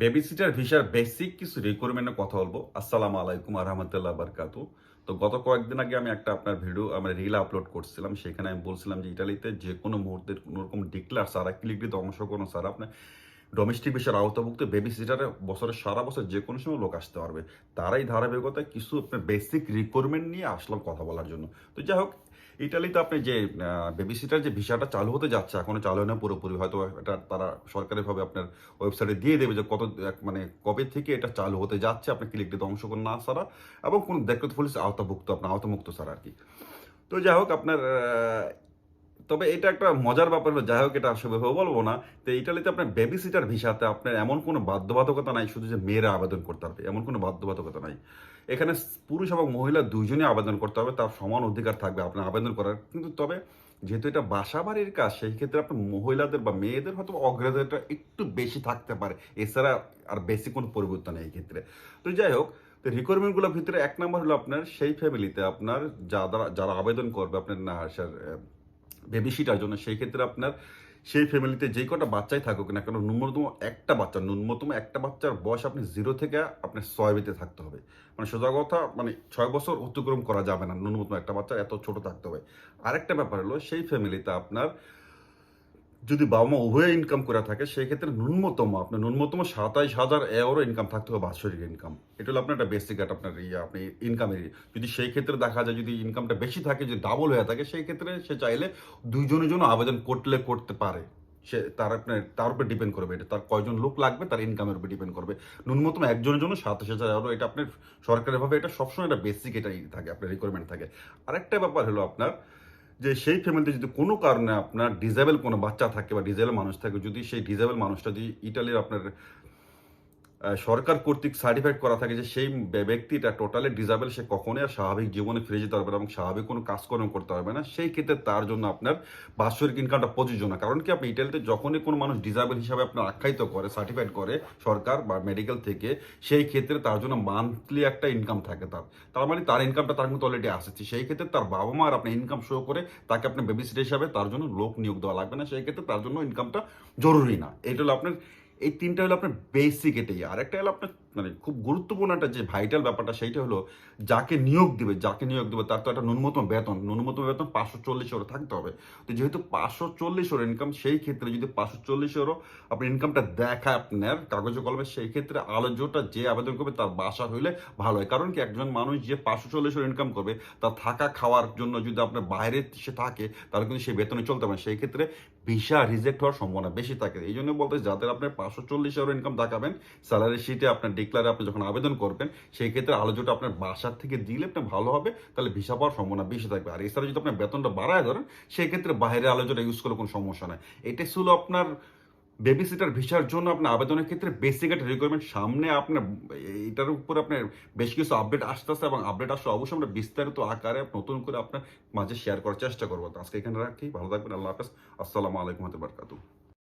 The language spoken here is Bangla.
বেবি সিটার ভিসার বেসিক কিছু রিকোয়ারমেন্টের কথা বলব। আসসালামু আলাইকুম আরহামতুল্লাহ বারকাতু তো গত কয়েকদিন আগে আমি একটা আপনার ভিডিও আমার রিল আপলোড করছিলাম। সেখানে আমি বলছিলাম যে ইটালিতে যে কোনো মুহূর্তে কোনো রকম ডিক্লার সারা ক্লিকটিতে অংশগ্রহণ সারা আপনার ডোমেস্টিক বিষয়ের আওতাভুক্ত বেবি সিটারে বছরের সারা বছর যে কোনো সময় লোক আসতে পারবে। তারাই ধারাবাহিকতায় কিছু আপনার বেসিক রিকোয়ারমেন্ট নিয়ে আসলাম কথা বলার জন্য। তো যাই হোক ইটালিতে আপনি যে বেবিসিটার যে ভিসাটা চালু হতে যাচ্ছে এখনও চালু হয় না, পুরোপুরি হয়তো এটা তারা সরকারিভাবে আপনার ওয়েবসাইটে দিয়ে দেবে যে কত মানে কবে থেকে এটা চালু হতে যাচ্ছে, আপনি ক্লিক দিতে অংশগ্রহণ না সারা এবং কোনো দেখতে পুলিশ আওতাভুক্ত আপনার আওতামুক্ত সারা আর কি। তো যাই হোক, আপনার তবে এটা একটা মজার ব্যাপার হলো যাই হোক এটা সেভাবে বলব না তো ইটালিতে আপনার বেবি সিটার ভিসাতে আপনার এমন কোনো বাধ্যবাধকতা নাই, শুধু যে মেয়েরা আবেদন করতে পারবে, এমন কোনো বাধ্যবাধকতা নাই। এখানে পুরুষ এবং মহিলা দুইজনে আবেদন করতে হবে, তার সমান অধিকার থাকবে আপনার আবেদন করার। কিন্তু তবে যেহেতু এটা বাসা বাড়ির কাজ সেই ক্ষেত্রে আপনার মহিলাদের বা মেয়েদের হয়তো অগ্রাধিকারটা একটু বেশি থাকতে পারে, এছাড়া আর বেশি কোনো পরিবর্তন নেই এই ক্ষেত্রে তো যাই হোক তো রিকোয়ারমেন্টগুলোর ভিতরে এক নম্বর হলো আপনার, সেই ফ্যামিলিতে আপনার যারা যারা আবেদন করবে, আপনার না স্যার বেবি সিটার জন্য, সেই ক্ষেত্রে আপনার সেই ফ্যামিলিতে যে কটা বাচ্চাই থাকুক না কেন, ন্যূনতম একটা বাচ্চা ন্যূনতম একটা বাচ্চার বয়স আপনি জিরো থেকে আপনার ছয় থাকতে হবে। মানে সোজা কথা মানে ছয় বছর অতিক্রম করা যাবে না, ন্যূনতম একটা বাচ্চা এত ছোট থাকতে হবে। আরেকটা ব্যাপার হলো, সেই ফ্যামিলিতে আপনার যদি বাবা মা উভয় ইনকাম করে থাকে সেই ক্ষেত্রে ন্যূনতম আপনার ন্যূনতম সাতাইশ হাজার এওরও ইনকাম থাকতে হবে, বাৎসরিক ইনকাম এটা হলো আপনার একটা বেসিক একটা আপনার ইয়ে আপনি ইনকামের যদি সেই ক্ষেত্রে দেখা যায় যদি ইনকামটা বেশি থাকে, যদি ডাবল হয়ে থাকে সেই ক্ষেত্রে সে চাইলে দুইজনের জন্য আবেদন করলে করতে পারে। সে তার আপনার তার উপর ডিপেন্ড করবে এটা। তার কয়জন লোক লাগবে, তার ইনকামের উপর ডিপেন্ড করবে। ন্যূনতম একজনের জন্য সাতাশ হাজার এওরো এটা আপনার সরকারিভাবে এটা সবসময় একটা বেসিক এটাই থাকে, আপনার রিকোয়ারমেন্ট থাকে। আরেকটা ব্যাপার হলো আপনার যে সেই ফ্যামিলিতে যদি কোনো কারণে আপনার ডিজেবল কোনো বাচ্চা থাকে বা ডিজেবল মানুষ থাকে, যদি সেই ডিজেবল মানুষটা যদি ইটালির আপনার সরকার কর্তৃক সার্টিফাইড করা থাকে যে সেই ব্যক্তিটা টোটালি ডিজেবল সে কখনোই আর স্বাভাবিক জীবনে ফিরে যেতে পারবে না এবং স্বাভাবিক কোনো কাজকর্ম করতে পারবে না। সেই ক্ষেত্রে তার জন্য আপনার বাৎসরিক ইনকামটা প্রযোজ্য না। কারণ কি আপনি ইটালিতে যখনই কোনো মানুষ ডিজেবল হিসাবে আপনার আখ্যায়িত করে সার্টিফাইড করে সরকার বা মেডিকেল থেকে, সেই ক্ষেত্রে তার জন্য মান্থলি একটা ইনকাম থাকে তার। তার মানে তার ইনকামটা তার কিন্তু অলরেডি আসছে। সেই ক্ষেত্রে তার বাবা মা আর আপনার ইনকাম শো করে তাকে আপনার বেবি সিটার হিসাবে তার জন্য লোক নিয়োগ দেওয়া লাগবে না। সেই ক্ষেত্রে তার জন্য ইনকামটা জরুরি না। এটা হলো আপনার এই তিনটা হলো আপনার বেসিক এটাই। আর একটা হলো আপনার মানে খুব গুরুত্বপূর্ণ একটা যে ভাইটাল ব্যাপারটা সেইটা হলো যাকে নিয়োগ দিবে, যাকে নিয়োগ দিবে, তার তো একটা ন্যূনতম বেতন। ন্যূনতম বেতন পাঁচশো চল্লিশ ইউরো থাকতে হবে। তো যেহেতু পাঁচশো চল্লিশ ইউরো ইনকাম সেই ক্ষেত্রে যদি পাঁচশো চল্লিশ ইউরো আপনার ইনকামটা দেখায় আপনার কাগজে কলমে, সেই ক্ষেত্রে আলোচ্যটা যে আবেদন করবে তার বাসা হইলে ভালো হয়। কারণ কি একজন মানুষ যে পাঁচশো চল্লিশ ওর ইনকাম করবে, তার থাকা খাওয়ার জন্য যদি আপনার বাইরে সে থাকে, তাহলে কিন্তু সেই বেতনে চলতে পারে সেই ক্ষেত্রে ভিসা রিজেক্ট হওয়ার সম্ভাবনা বেশি থাকে। এই জন্য বলতে যাদের আপনার পাঁচশো চল্লিশ ইউরো ইনকাম দেখাবেন স্যালারি শিটে আপনার ডিক্লারে আপনি যখন আবেদন করবেন, সেই ক্ষেত্রে আলোচনাটা আপনার বাসার থেকে দিলে আপনি ভালো হবে, তাহলে ভিসা পাওয়ার সম্ভাবনা বেশি থাকবে। আর এছাড়া যদি আপনার বেতনটা বাড়ায় ধরেন, সেই ক্ষেত্রে বাইরে আলোচনা ইউজ করলে কোনো সমস্যা নাই। এটা ছিল আপনার বেবি সিটার ভিসার জন্য আপনার আবেদনের ক্ষেত্রে বেসিক একটা রিকোয়ারমেন্ট সামনে আপনার, এটার উপর আপনার বেশ কিছু আপডেট আসতেছে এবং আপডেট আসলে অবশ্যই আমরা বিস্তারিত আকারে নতুন করে আপনার মাঝে শেয়ার করার চেষ্টা করব। আজকে এখানে রাখি। ভালো থাকবেন। আল্লাহ হাফেজ। আসসালামু আলাইকুম। হাতে বারকাতু